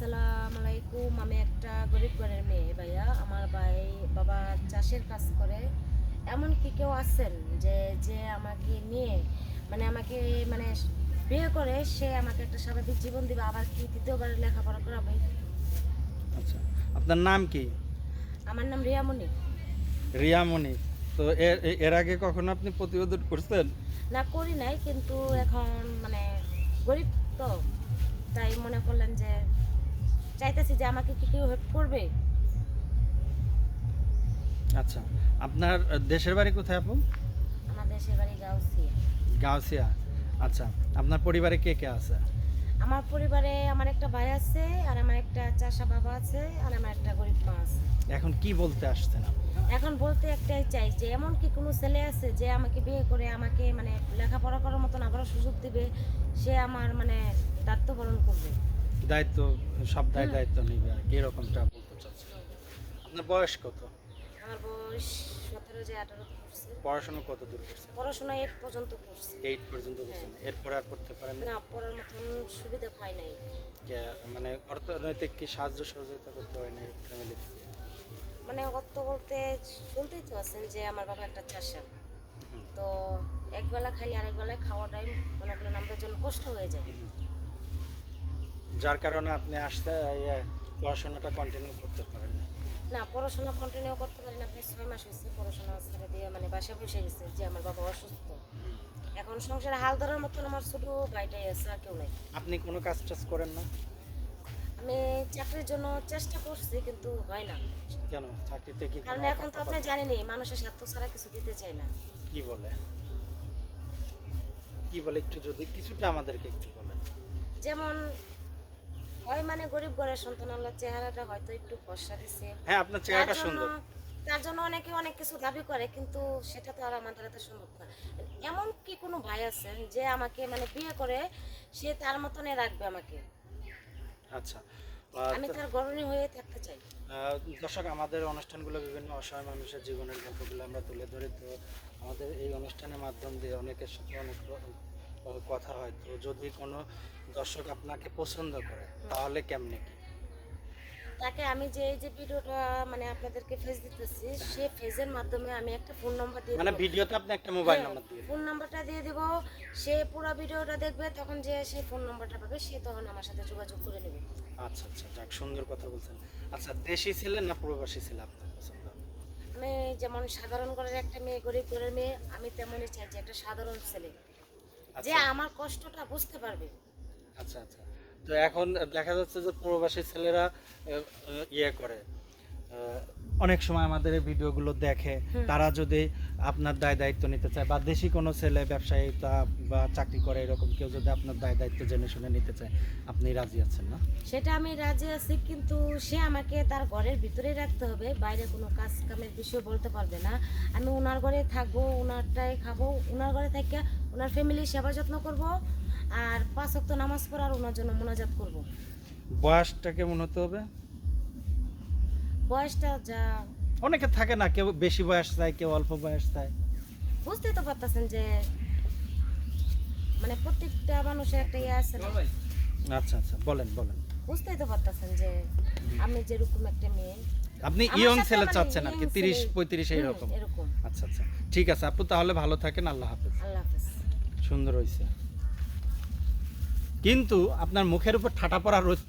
আসসালামু আলাইকুম আমি একটা গরিব ঘরের মেয়ে ভাইয়া। আমার ভাই বাবা চাষের কাজ করে। এমন কি কেউ আছেন যে যে আমাকে নিয়ে মানে আমাকে মানে বিয়ে করে সে আমাকে একটা স্বাভাবিক জীবন দিবে আবার কি দ্বিতীয়বার লেখাপড়া করাবে? আচ্ছা আপনার নাম কি? আমার নাম রিয়ামণি। রিয়ামণি। তো এর এর আগে কখনো আপনি প্রতিবেদন করছেন? না করি নাই কিন্তু এখন মানে গরিব তো তাই মনে করলেন যে চাইতেছি যে আমাকে কি কেউ হেল্প করবে? আচ্ছা আপনার দেশের বাড়ি কোথায় আপু? আমার দেশের বাড়ি গাউসি গাউসিয়া। আচ্ছা আপনার পরিবারে কে কে আছে? আমার পরিবারে আমার একটা ভাই আছে আর আমার একটা চাষা বাবা আছে আর আমার একটা গরিব মা আছে। এখন কি বলতে আসছেন আপনি? এখন বলতে একটাই চাই যে এমন কি কোনো ছেলে আছে যে আমাকে বিয়ে করে আমাকে মানে লেখাপড়া করার মতন আবারও সুযোগ দিবে সে আমার মানে দায়িত্ব পালন করবে? দায়িত্ব সব দায় দায়িত্ব নিবে আর কি এরকমটা বলতে চাচ্ছেন আপনার বয়স কত? আমার বয়স সতেরো যে আঠারো করছে। পড়াশোনা কত দূর করছেন পড়াশোনা এইট পর্যন্ত করছে। এইট পর্যন্ত করছেন এরপরে আর করতে পারেন না? পড়ার মতন সুবিধা পাই নাই। মানে অর্থনৈতিক কি সাহায্য সহযোগিতা করতে হয় না ফ্যামিলি মানে অত বলতে শুনতেই তো আছেন যে আমার বাবা একটা চাষা। তো একবেলা খাই আরেক বেলায় খাওয়াটাই মনে করেন আমাদের জন্য কষ্ট হয়ে যায়। যার কারণে আপনি আসতে ইয়ে, পড়াশোনাটা কন্টিনিউ করতে পারেন না। পড়াশোনা কন্টিনিউ করতে পারি না। প্রায় ছয় মাস হয়েছে পড়াশোনা ছেড়ে দিয়ে মানে বাসায় বসে গেছে যে আমার বাবা অসুস্থ। এখন সংসারে হাল ধরার মতন আমার ছোট ভাইটাই আছে আর কেউ নাই। আপনি কোনো কাজ টাজ করেন না? আমি চাকরির জন্য চেষ্টা করছি কিন্তু হয় না। কেন? চাকরিতে কি কারণ এখন তো আপনি জানেনই মানুষের স্বার্থ ছাড়া কিছু দিতে চায় না। কি বলে? কি বলে একটু যদি কিছুটা আমাদেরকে একটু বলেন। যেমন হয় মানে গরিব ঘরের সন্তান আল্লাহ চেহারাটা হয়তো একটু ফর্সা দিছে। হ্যাঁ আপনার চেহারাটা সুন্দর। তার জন্য অনেকে অনেক কিছু দাবি করে কিন্তু সেটা তো আর আমাদের হাতে সম্ভব না। এমন কি কোনো ভাই আছেন যে আমাকে মানে বিয়ে করে সে তার মতনে রাখবে আমাকে? আচ্ছা। আমি তার গরণী হয়ে থাকতে চাই। দর্শক আমাদের অনুষ্ঠানগুলো বিভিন্ন অসহায় মানুষের জীবনের গল্পগুলো আমরা তুলে ধরি। তো আমাদের এই অনুষ্ঠানের মাধ্যম দিয়ে অনেকের সাথে অনেক কথা হয় তো যদি কোনো দর্শক আপনাকে পছন্দ করে তাহলে কেমনে কি? তাকে আমি যে এই যে ভিডিওটা মানে আপনাদেরকে ফেস দিতেছি সে ফেজের মাধ্যমে আমি একটা ফোন নাম্বার দিয়ে মানে ভিডিওতে আপনি একটা মোবাইল হ্যাঁ, নাম্বার দিয়ে ফোন নাম্বারটা দিয়ে দিব। সে পুরো ভিডিওটা দেখবে তখন যে সে ফোন নাম্বারটা পাবে সে তখন আমার সাথে যোগাযোগ করে নেবে। আচ্ছা আচ্ছা যাক সুন্দর কথা বলছেন। আচ্ছা দেশি ছিলেন না প্রবাসী ছিল আপনার পছন্দ? আমি যেমন সাধারণ ঘরের একটা মেয়ে গরিব ঘরের মেয়ে আমি তেমনই চাই যে একটা সাধারণ ছেলে। যে আচ্ছা। আমার কষ্টটা বুঝতে পারবে। আচ্ছা আচ্ছা। তো এখন দেখা যাচ্ছে যে প্রবাসী ছেলেরা ইয়ে করে। অনেক সময় আমাদের এই ভিডিওগুলো দেখে। তারা যদি আপনার দায় দায়িত্ব নিতে চায় বা দেশি কোনো ছেলে ব্যবসায়িতা বা চাকরি করে এরকম কেউ যদি আপনার দায় দায়িত্ব জেনে শুনে নিতে চায় আপনি রাজি আছেন না? সেটা আমি রাজি আছি কিন্তু সে আমাকে তার ঘরের ভিতরেই রাখতে হবে বাইরে কোনো কাজ কামের বিষয় বলতে পারবে না। আমি ওনার ঘরে থাকব ওনারটাই খাব ওনার ঘরে থেকে ওনার ফ্যামিলির সেবা যত্ন করব আর পাঁচ ওয়াক্ত নামাজ পড়ে আর ওনার জন্য মোনাজাত করব। বয়সটা কেমন হতে হবে? বয়সটা যা। অনেকে থাকে না কেউ বেশি বয়স চায় কেউ অল্প বয়স চায়। বুঝতেই তো পারতেছেন যে মানে প্রত্যেকটা মানুষের একটা ইয়ে আছে না? আচ্ছা আচ্ছা বলেন বলেন। বুঝতেই তো পারতেছেন যে আমি যেরকম একটা মেয়ে। আপনি ইয়ং ছেলে চাচ্ছেন আর কি তিরিশ পঁয়ত্রিশ এইরকম। আচ্ছা আচ্ছা ঠিক আছে আপু তাহলে ভালো থাকেন আল্লাহ হাফেজ। আল্লাহ হাফেজ। সুন্দর হয়েছে কিন্তু আপনার মুখের উপর ঠাটা পড়া রোজ